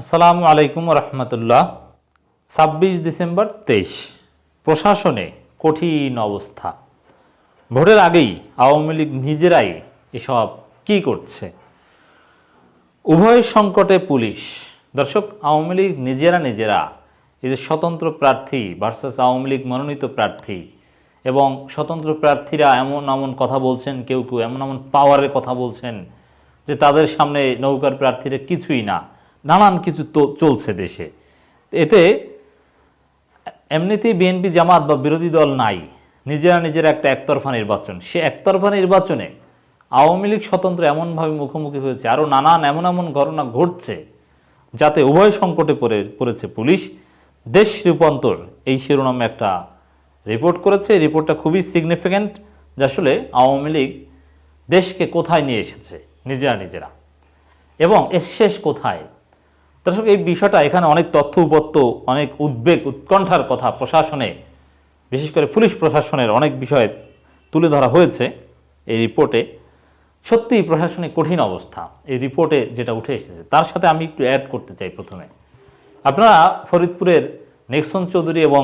আসসালামু আলাইকুম রহমতুল্লাহ। ছাব্বিশ ডিসেম্বর তেইশ। প্রশাসনে কঠিন অবস্থা। ভোটের আগেই আওয়ামী লীগ নিজেরাই এসব কি করছে? উভয় সংকটে পুলিশ। দর্শক, আওয়ামী লীগ নিজেরা নিজেরা এই যে স্বতন্ত্র প্রার্থী ভার্সাস আওয়ামী লীগ মনোনীত প্রার্থী এবং স্বতন্ত্র প্রার্থীরা এমন এমন কথা বলছেন, কেউ কেউ এমন এমন পাওয়ারের কথা বলছেন যে তাদের সামনে নৌকার প্রার্থীরা কিছুই না। নানান কিছু তো চলছে দেশে। এতে এমনিতেই বিএনপি জামাত বা বিরোধী দল নাই। নিজেরা নিজেরা একটা একতরফা নির্বাচন। সে একতরফা নির্বাচনে আওয়ামী লীগ স্বতন্ত্র এমনভাবে মুখোমুখি হয়েছে, আরও নানান এমন এমন ঘটনা ঘটছে, যাতে উভয় সংকটে পড়ে, পড়েছে পুলিশ। দেশ রূপান্তর, এই শিরোনামে একটা রিপোর্ট করেছে। রিপোর্টটা খুবই সিগনিফিক্যান্ট যে আসলে আওয়ামী লীগ দেশকে কোথায় নিয়ে এসেছে, নিজেরা নিজেরা। এবং এর শেষ কোথায়? দর্শক, এই বিষয়টা এখানে অনেক তথ্য উপত্য, অনেক উদ্বেগ, উৎকণ্ঠার কথা প্রশাসনে, বিশেষ করে পুলিশ প্রশাসনের অনেক বিষয় তুলে ধরা হয়েছে এই রিপোর্টে। সত্যিই প্রশাসনিক কঠিন অবস্থা, এই রিপোর্টে যেটা উঠে এসেছে। তার সাথে আমি একটু অ্যাড করতে চাই প্রথমে। আপনারা ফরিদপুরের নেক্সন চৌধুরী এবং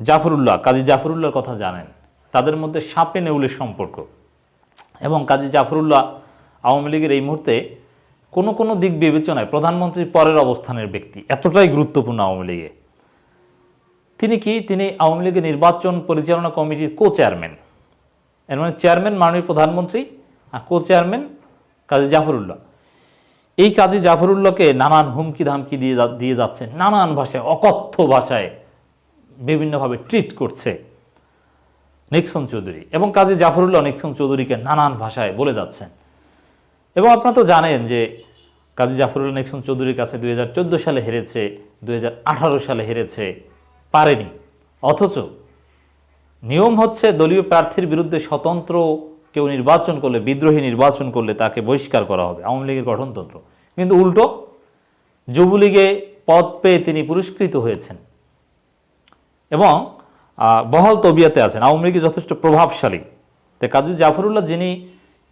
জাফরুল্লাহ, কাজী জাফরুল্লাহর কথা জানেন। তাদের মধ্যে সাপে নেউলের সম্পর্ক। এবং কাজী জাফরুল্লাহ আওয়ামী লীগের এই মুহূর্তে কোনো কোনো দিক বিবেচনায় প্রধানমন্ত্রীর পরের অবস্থানের ব্যক্তি, এতটাই গুরুত্বপূর্ণ আওয়ামী লীগে। তিনি কি? তিনি আওয়ামী লীগের নির্বাচন পরিচালনা কমিটির কো চেয়ারম্যান এর মানে চেয়ারম্যান মাননীয় প্রধানমন্ত্রী আর কো চেয়ারম্যান কাজী জাফরুল্লাহ। এই কাজী জাফরুল্লাহকে নানান হুমকি ধামকি দিয়ে দিয়ে যাচ্ছে নানান ভাষায়, অকথ্য ভাষায় বিভিন্নভাবে ট্রিট করছে নিক্সন চৌধুরী। এবং কাজী জাফরুল্লাহ নিক্সন চৌধুরীকে নানান ভাষায় বলে যাচ্ছেন। এবং আপনারা তো জানেন যে কাজী জাফরুল নিক্সন চৌধুরীর কাছে দুই হাজার চোদ্দ সালে হেরেছে দু হাজার আঠারো সালে হেরেছে, পারেনি। অথচ নিয়ম হচ্ছে দলীয় প্রার্থীর বিরুদ্ধে স্বতন্ত্র কেউ নির্বাচন করলে, বিদ্রোহী নির্বাচন করলে তাকে বহিষ্কার করা হবে, আওয়ামী লীগের গঠনতন্ত্র। কিন্তু উল্টো, যুবলীগে পদ পেয়ে তিনি পুরস্কৃত হয়েছেন এবং বহাল তবিয়াতে আছেন। আওয়ামী লীগে যথেষ্ট প্রভাবশালী। তো কাজী জাফরুল্লাহ যিনি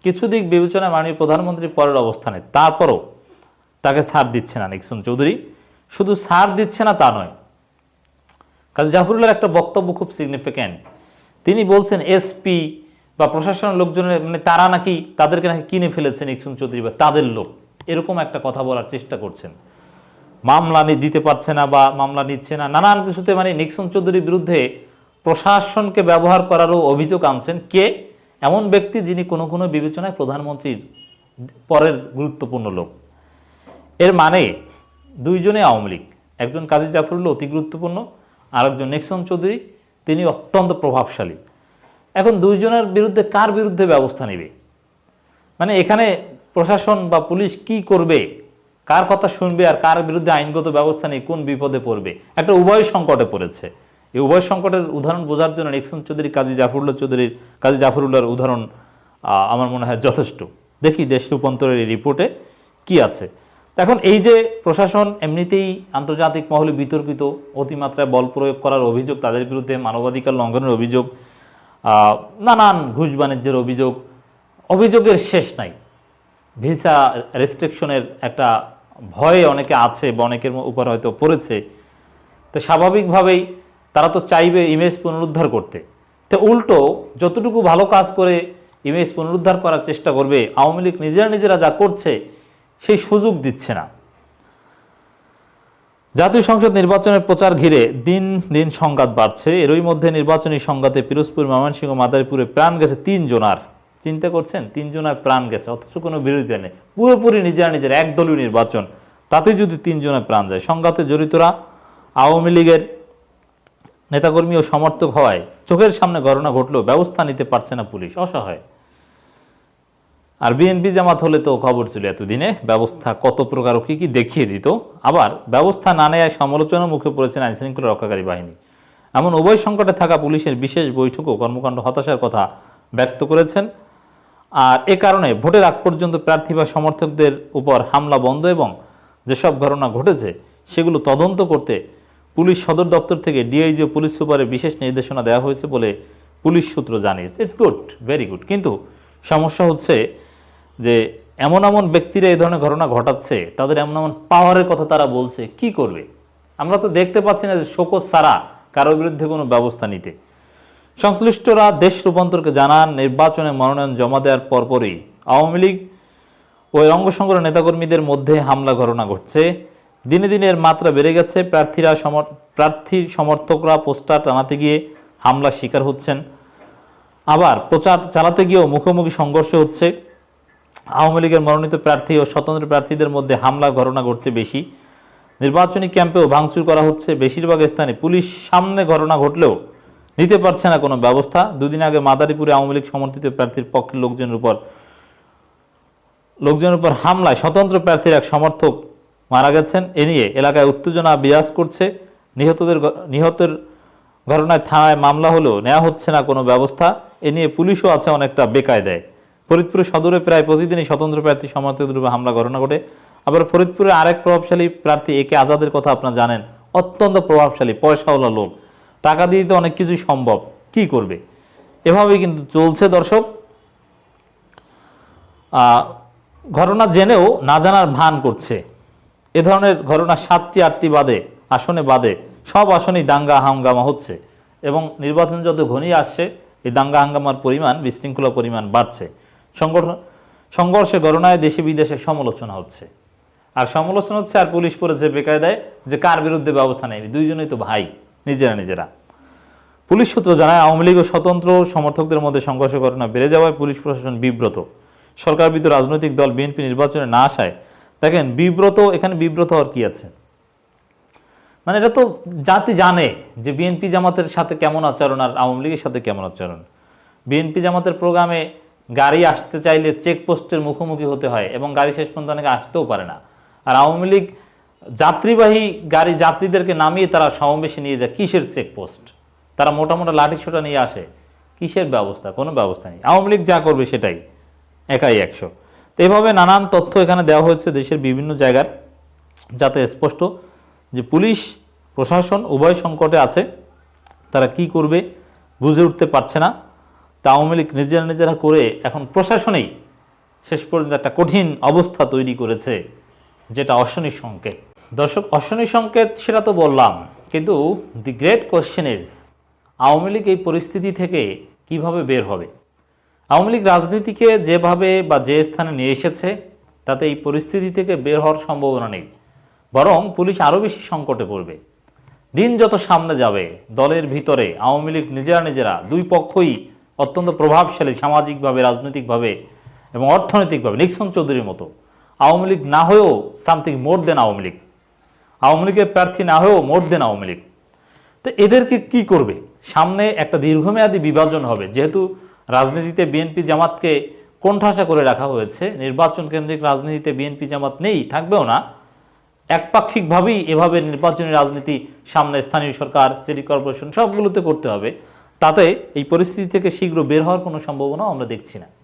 কিছু দিক বিবেচনায় মাননীয় প্রধানমন্ত্রীর পরের অবস্থানে, তারপরও তাকে ছাড় দিচ্ছে না নিক্সন চৌধুরী। শুধু ছাড় দিচ্ছে না তা নয়, কাজী জাফরুল্লাহর একটা বক্তব্য খুব সিগনিফিক্যান্ট তিনি বলছেন এসপি বা প্রশাসনের লোকজনের মানে তারা নাকি তাদেরকে নাকি কিনে ফেলেছে নিক্সন চৌধুরী বা তাদের লোক। এরকম একটা কথা বলার চেষ্টা করছেন। মামলা দিতে পারছে না বা মামলা নিচ্ছে না, নানান কিছুতে মানে নিক্সন চৌধুরীর বিরুদ্ধে প্রশাসনকে ব্যবহার করারও অভিযোগ আনছেন। কে? এমন ব্যক্তি যিনি কোনো কোনো বিবেচনায় প্রধানমন্ত্রীর পরের গুরুত্বপূর্ণ লোক। এর মানে দুইজনে আওয়ামী লীগ, একজন কাজী জাফরুল্লাহ অতি গুরুত্বপূর্ণ, আরেকজন নেক্সন চৌধুরী, তিনি অত্যন্ত প্রভাবশালী। এখন দুইজনের বিরুদ্ধে কার বিরুদ্ধে ব্যবস্থা নেবে? মানে এখানে প্রশাসন বা পুলিশ কি করবে? কার কথা শুনবে আর কার বিরুদ্ধে আইনগত ব্যবস্থা নেই কোন বিপদে পড়বে? একটা উভয় সংকটে পড়েছে। এই উভয় সংকটের উদাহরণ বোঝার জন্য নিক্সন চৌধুরী, কাজী জাফরুল্লাহ চৌধুরীর, কাজী জাফরুল্লাহর উদাহরণ আমার মনে হয় যথেষ্ট। দেখি দেশ রূপান্তরের এই রিপোর্টে কি আছে। এখন এই যে প্রশাসন এমনিতেই আন্তর্জাতিক মহলে বিতর্কিত, অতিমাত্রায় বল প্রয়োগ করার অভিযোগ, তাদের বিরুদ্ধে মানবাধিকার লঙ্ঘনের অভিযোগ নানান ঘুষ বাণিজ্যের অভিযোগ, অভিযোগের শেষ নাই। ভিসা রেস্ট্রিকশনের একটা ভয়ে অনেকে আছে বা অনেকের উপর হয়তো পড়েছে। তো স্বাভাবিকভাবেই তারা তো চাইবে ইমেজ পুনরুদ্ধার করতে। তো উল্টো যতটুকু ভালো কাজ করে ইমেজ পুনরুদ্ধার করার চেষ্টা করবে, আওয়ামী লীগ নিজেরা নিজেরা যা করছে সেই সুযোগ দিচ্ছে না। জাতীয় সংসদ নির্বাচনের প্রচার ঘিরে দিন দিন সংঘাত বাড়ছে। এরই মধ্যে নির্বাচনী সংঘাতে পিরোজপুর, ময়মনসিংহ, মাদারীপুরে প্রাণ গেছে তিন জনার চিন্তা করছেন? তিন জনার প্রাণ গেছে, অথচ কোনো বিরোধিতা নেই। পুরোপুরি নিজেরা নিজের একদলীয় নির্বাচন, তাতে যদি তিন জনের প্রাণ যায়। সংঘাতে জড়িতরা আওয়ামী লীগের নেতাকর্মী ও সমর্থক হওয়ায় চোখের সামনে ঘটনা ঘটলেও ব্যবস্থা নিতে পারছে না পুলিশ, অসহায়। আর বিএনপি জামাত হলে তো খবর ছিল এতদিনে, ব্যবস্থা কত প্রকার কি কি দেখিয়ে দিত। আবার ব্যবস্থা না নেয় সমালোচনার মুখে পড়েছেন আইন শৃঙ্খলা রক্ষাকারী বাহিনী। এমন উভয় সংকটে থাকা পুলিশের বিশেষ বৈঠকও কর্মকাণ্ড হতাশার কথা ব্যক্ত করেছেন। আর এ কারণে ভোটের আগ পর্যন্ত প্রার্থী বা সমর্থকদের উপর হামলা বন্ধ এবং যেসব ঘটনা ঘটেছে, সেগুলো তদন্ত করতে পুলিশ সদর দপ্তর থেকে ডিআইজি ও পুলিশ সুপারে বিশেষ নির্দেশনা দেওয়া হয়েছে বলে পুলিশ সূত্র জানিয়েছে। ইটস গুড ভেরি গুড কিন্তু সমস্যা হচ্ছে যে এমন এমন ব্যক্তিরা এই ধরনের ঘটনা ঘটাচ্ছে, তাদের এমন এমন পাওয়ারের কথা তারা বলছে, কি করবে? আমরা তো দেখতে পাচ্ছি না যে শোকজ ছাড়া কারোর বিরুদ্ধে কোনো ব্যবস্থা নিতে। সংশ্লিষ্টরা দেশ রূপান্তরকে জানান, নির্বাচনে মনোনয়ন জমা দেওয়ার পরপরই আওয়ামী লীগ ও এর অঙ্গসংগঠন নেতাকর্মীদের মধ্যে হামলা ঘটনা ঘটছে। দিনে দিনে এর মাত্রা বেড়ে গেছে। প্রার্থীরা সমর- প্রার্থীর সমর্থকরা পোস্টার টানাতে গিয়ে হামলার শিকার হচ্ছেন। আবার প্রচার চালাতে গিয়েও মুখোমুখি সংঘর্ষ হচ্ছে। আওয়ামী লীগের মনোনীত প্রার্থী ও স্বতন্ত্র প্রার্থীদের মধ্যে হামলা ঘটনা ঘটছে বেশি। নির্বাচনী ক্যাম্পেও ভাঙচুর করা হচ্ছে। বেশিরভাগ স্থানে পুলিশ সামনে ঘটনা ঘটলেও নিতে পারছে না কোনো ব্যবস্থা। দুদিন আগে মাদারীপুরে আওয়ামী লীগ সমর্থিত প্রার্থীর পক্ষের লোকজনের উপর লোকজনের উপর হামলায় স্বতন্ত্র প্রার্থীর এক সমর্থক মারা গেছেন। এ নিয়ে এলাকায় উত্তেজনা বিরাজ করছে। নিহতদের নিহতের ঘটনায় থানায় মামলা হলেও নেওয়া হচ্ছে না কোনো ব্যবস্থা। এ নিয়ে পুলিশও আছে অনেকটা বেকায়দায়। ফরিদপুরে সদরে প্রায় প্রতিদিনই স্বতন্ত্র প্রার্থী সমর্থকদের উপর হামলা ঘটনা ঘটে। আবার ফরিদপুরে আরেক প্রভাবশালী প্রার্থী একে আজাদের কথা আপনারা জানেন। অত্যন্ত প্রভাবশালী, পয়সাওয়ালা লোক। টাকা দিয়ে তো অনেক কিছুই সম্ভব। কি করবে? এভাবেই কিন্তু চলছে দর্শক। ঘটনা জেনেও না জানার ভান করছে। এ ধরনের ঘটনা সাতটি, আটটি বাদে, আসনে বাদে, সব আসনেই দাঙ্গা হাঙ্গামা হচ্ছে এবং নির্বাচন যত ঘনিয়ে আসছে, এই দাঙ্গা হাঙ্গামার পরিমাণ, বিশৃঙ্খলা পরিমাণ বাড়ছে। সংগঠন, সংঘর্ষে ঘটনায় দেশে বিদেশে সমালোচনা হচ্ছে। আর সমালোচনা হচ্ছে আর পুলিশ পড়েছে বেকায়দায় যে কার বিরুদ্ধে ব্যবস্থা নেয়নি, দুইজনেই তো ভাই, নিজেরা নিজেরা। পুলিশ সূত্র জানায়, আওয়ামী লীগ ও স্বতন্ত্র সমর্থকদের মধ্যে সংঘর্ষ ঘটনা বেড়ে যাওয়ায় পুলিশ প্রশাসন বিব্রত। সরকার বিরুদ্ধে রাজনৈতিক দল বিএনপি নির্বাচনে না আসায় দেখেন বিব্রত, এখানে বিব্রত হওয়ার কি আছে? মানে এটা তো জাতি জানে যে বিএনপি জামাতের সাথে কেমন আচরণ আর আওয়ামী লীগের সাথে কেমন আচরণ। বিএনপি জামাতের প্রোগ্রামে গাড়ি আসতে চাইলে চেকপোস্টের মুখোমুখি হতে হয় এবং গাড়ি শেষ পর্যন্ত অনেকে আসতেও পারে না। আর আওয়ামী লীগ যাত্রীবাহী গাড়ি যাত্রীদেরকে নামিয়ে তারা সমাবেশে নিয়ে যায় কিসের চেকপোস্ট? তারা মোটা মোটা লাঠি ছোটা নিয়ে আসে। কিসের ব্যবস্থা? কোনো ব্যবস্থা নেই। আওয়ামী লীগ যা করবে সেটাই। একাই একশো। তো এভাবে নানান তথ্য এখানে দেওয়া হয়েছে দেশের বিভিন্ন জায়গার, যাতে স্পষ্ট যে পুলিশ, প্রশাসন উভয় সংকটে আছে, তারা কি করবে বুঝে উঠতে পারছে না। তা আওয়ামী লীগ নিজেরা নিজেরা করে এখন প্রশাসনেই শেষ পর্যন্ত একটা কঠিন অবস্থা তৈরি করেছে, যেটা অশনি সংকেত। দর্শক অশনি সংকেত সেটা তো বললাম, কিন্তু the great question is Awami League এই পরিস্থিতি থেকে কীভাবে বের হবে? আওয়ামী লীগ রাজনীতিকে যেভাবে বা যে স্থানে নিয়ে এসেছে, তাতে এই পরিস্থিতি থেকে বের হওয়ার সম্ভাবনা নেই। বরং পুলিশ আরও বেশি সংকটে পড়বে। দিন যত সামনে যাবে, দলের ভিতরে আওয়ামী লীগ নিজেরা নিজেরা দুই পক্ষই অত্যন্ত প্রভাবশালী সামাজিকভাবে, রাজনৈতিকভাবে এবং অর্থনৈতিকভাবে, নিক্সন চৌধুরীর মতো। আওয়ামী লীগ না হয়েও something more than Awami League. Awami লীগের প্রার্থী না হয়েও মোর দেন আওয়ামী লীগ। তো এদেরকে কি করবে? সামনে একটা দীর্ঘমেয়াদী বিভাজন হবে, যেহেতু রাজনীতিতে বিএনপি জামাতকে কোণঠাসা করে রাখা হয়েছে। নির্বাচন কেন্দ্রিক রাজনীতিতে বিএনপি জামাত নেই, থাকবেও না। একপাক্ষিকভাবেই এভাবে নির্বাচনী রাজনীতি সামনে স্থানীয় সরকার, সিটি কর্পোরেশন সবগুলোতে করতে হবে। তাতে এই পরিস্থিতি থেকে শীঘ্র বের হওয়ার কোনো সম্ভাবনা আমরা দেখছি না।